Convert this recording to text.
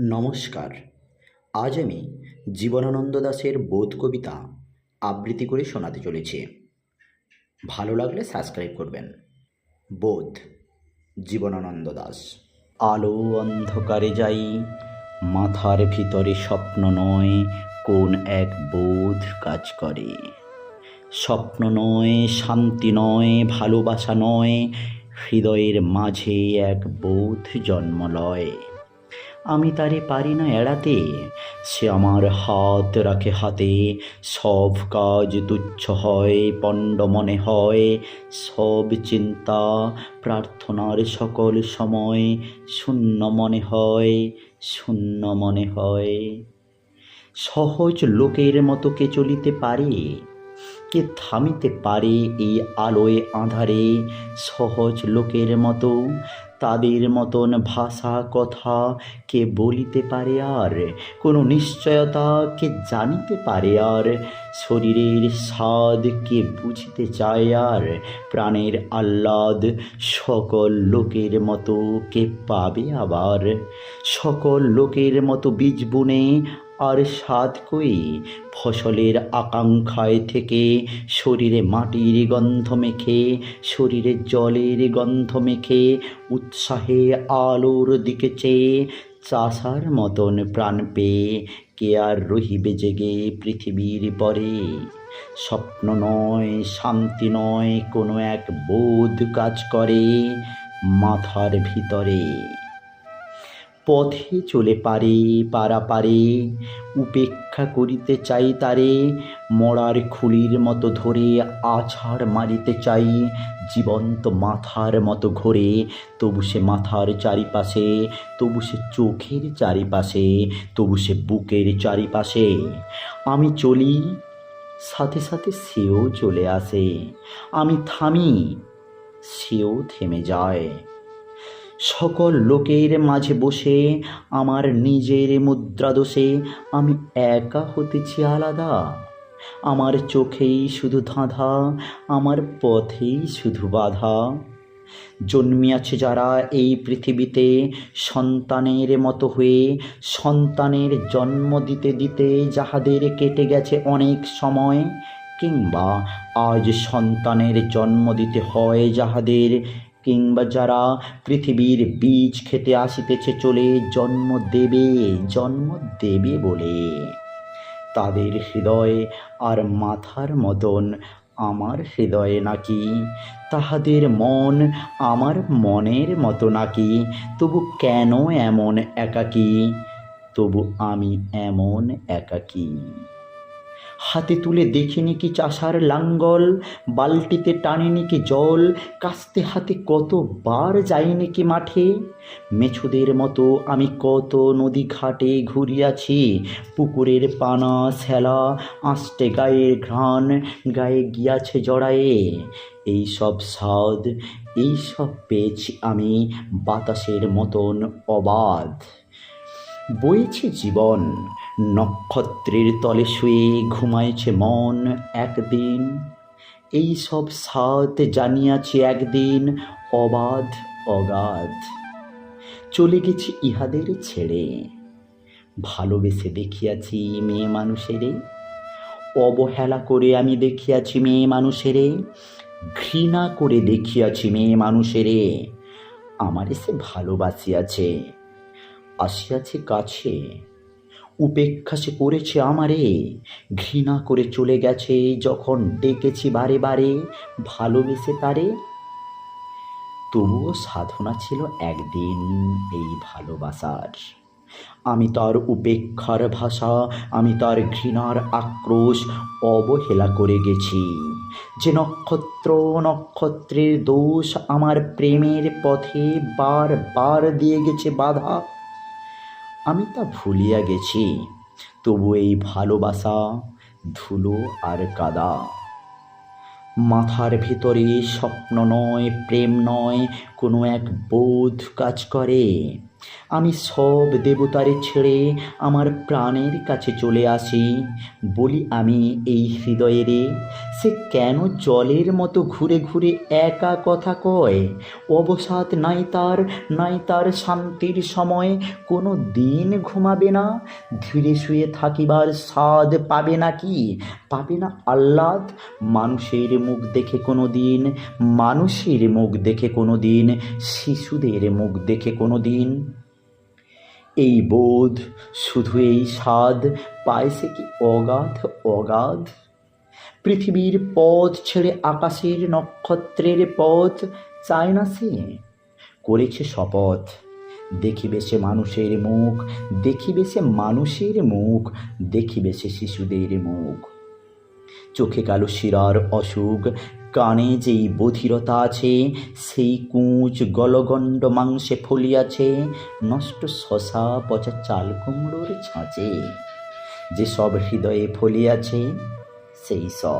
নমস্কার। আজ আমি জীবনানন্দ দাশের বোধ কবিতা আবৃত্তি করে শোনাতে চলেছি। ভালো লাগলে সাবস্ক্রাইব করবেন। বোধ, জীবনানন্দ দাস। আলো অন্ধকারে যাই, মাথার ভিতরে স্বপ্ন নয় কোন এক বোধ কাজ করে। স্বপ্ন নয়, শান্তি নয়, ভালোবাসা নয়, হৃদয়ের মাঝে এক বোধ জন্ম লয়। আমি তারে পারি না এড়াতে। সে আমার হাত রাখে হাতে, সব কাজ তুচ্ছ হয়, পণ্ড মনে হয়। সব চিন্তা প্রার্থনার সকল সময় শূন্য মনে হয়, শূন্য মনে হয়। সহজ লোকের মতো কে চলিতে পারে? কে থামিতে পারে এই আলোয় আঁধারে? সহজ লোকের মতো, তাদের মতন ভাষা কথা কে বলিতে পারে আর? কোনো নিশ্চয়তা কে জানিতে পারে আর? শরীরের স্বাদ কে বুঝিতে চায় আর? প্রাণের আহ্লাদ সকল লোকের মতো কে পাবে আবার? সকল লোকের মতো বীজ বুনে আর স্বাদ কই? ফসলের আকাঙ্ক্ষায় থেকে শরীরে মাটির গন্ধ মেখে, শরীরে জলের গন্ধ মেখে, উৎসাহে আলোর দিকে চেয়ে চাষার মতন প্রাণ পেয়ে কে আর রহিবে জেগে পৃথিবীর পরে? স্বপ্ন নয়, শান্তি নয়, কোনো এক বোধ কাজ করে মাথার ভিতরে। পথে চলে পারে, পারাপারে। উপেক্ষা করিতে চাই তারে, মরার খুলির মতো ধরে আছাড় মারিতে চাই। জীবন্ত মাথার মতো ঘোরে, তবু সে মাথার চারিপাশে, তবু সে চোখের চারিপাশে, তবু সে বুকের চারিপাশে। আমি চলি, সাথে সাথে সেও চলে আসে। আমি থামি, সেও থেমে যায়। সকল লোকের মাঝে বসে, আমার নিজের মুদ্রা দোষে আমি একা হতেছি আলাদা। আমার চোখেই শুধু ধাঁধা, আমার পথেই শুধু বাধা। জন্মিয়াছে যারা এই পৃথিবীতে সন্তানের মতো হয়ে, সন্তানের জন্ম দিতে দিতে যাহাদের কেটে গেছে অনেক সময়, কিংবা আজ সন্তানের জন্ম দিতে হয় যাহাদের কিংবা যারা পৃথিবীর বীজ খেতে আসিতেছে চলে জন্ম দেবে জন্ম দেবে বলে। তাদের হৃদয় আর মাথার মতন, আমার হৃদয়ে নাকি? তাহাদের মন আমার মনের মতো নাকি? তবু কেন এমন একাকী? তবু আমি এমন একাকী। হাতে তুলে দেখিনি কি চাষার লাঙ্গল, বালতিতে টানেনি কি জল, কাস্তে হাতে কতবার যাইনি কি মাঠে? মেছুদের মতো আমি কত নদী ঘাটে ঘুরিয়াছি, পুকুরের পানা শ্যালা আঁশটে গায়ের ঘ্রাণ, গায়ে গিয়াছে জড়ায়ে। এই সব স্বাদ, এই সব পেয়েছি আমি বাতাসের মতন অবাধ। বইছে জীবন নক্ষত্রের তলে শুয়ে ঘুমাইছে মন একদিন। এই সব সাথ জানিয়াছি একদিন অবাধ অগাধ। চলে গেছি ইহাদের ছেড়ে। ভালোবেসে দেখিয়াছি মেয়ে মানুষেরে। অবহেলা করে আমি দেখিয়াছি মেয়ে মানুষেরে। ঘৃণা করে দেখিয়াছি মেয়ে মানুষেরে। আমার সে ভালোবাসিয়াছে। আসিয়াছে কাছে। উপেক্ষা সে করেছে আমারে। ঘৃণা করে চলে গেছে যখন ডেকেছি বারে বারে। ভালোবেসে তারে। তবুও সাধনা ছিল একদিন এই ভালোবাসার। আমি তার উপেক্ষার ভাষা, আমি তার ঘৃণার আক্রোশ অবহেলা করে গেছি। যে নক্ষত্র নক্ষত্রের দোষ আমার প্রেমের পথে বার বার দিয়ে গেছে বাধা আমি তা ভুলিয়া গেছি। তবু এই ভালোবাসা ধুলো আর কাদা। মাথার ভিতরে স্বপ্ন নয়, প্রেম নয় কোনো এক বোধ কাজ করে। আমি সব দেবতারে ছেড়ে আমার প্রাণের কাছে চলে আসি। বলি, আমি এই হৃদয়েরে সে কেন জলের মতো ঘুরে ঘুরে একা কথা কয়? অবসাদ নাই তার নাই তার শান্তির সময়। কোনো দিন ঘুমাবে না, ধীরে শুয়ে থাকিবার স্বাদ পাবে না কি? পাবে না আহ্লাদ? মানুষের মুখ দেখে কোনো দিন, মানুষের মুখ দেখে কোনো দিন শিশুদের মুখ দেখে কোনো দিন। এই বোধ, শুধু এই স্বাদ পায় সে কি অগাধ অগাধ? পৃথিবীর পথ ছেড়ে আকাশের নক্ষত্রের পথ চায় না সে? করেছে শপথ, দেখিবে সে মানুষের মুখ, দেখিবে সে মানুষের মুখ, দেখিবে সে শিশুদের মুখ। চোখে কালো শিরার অসুখ, কানে যেই বধিরতা আছে, সেই কুঁচ গলগণ্ড মাংসে ফলিয়াছে, নষ্ট শশা পচা চাল কুমড়োর ছাঁচে। যে সব হৃদয়ে ফলিয়াছে, সেই সব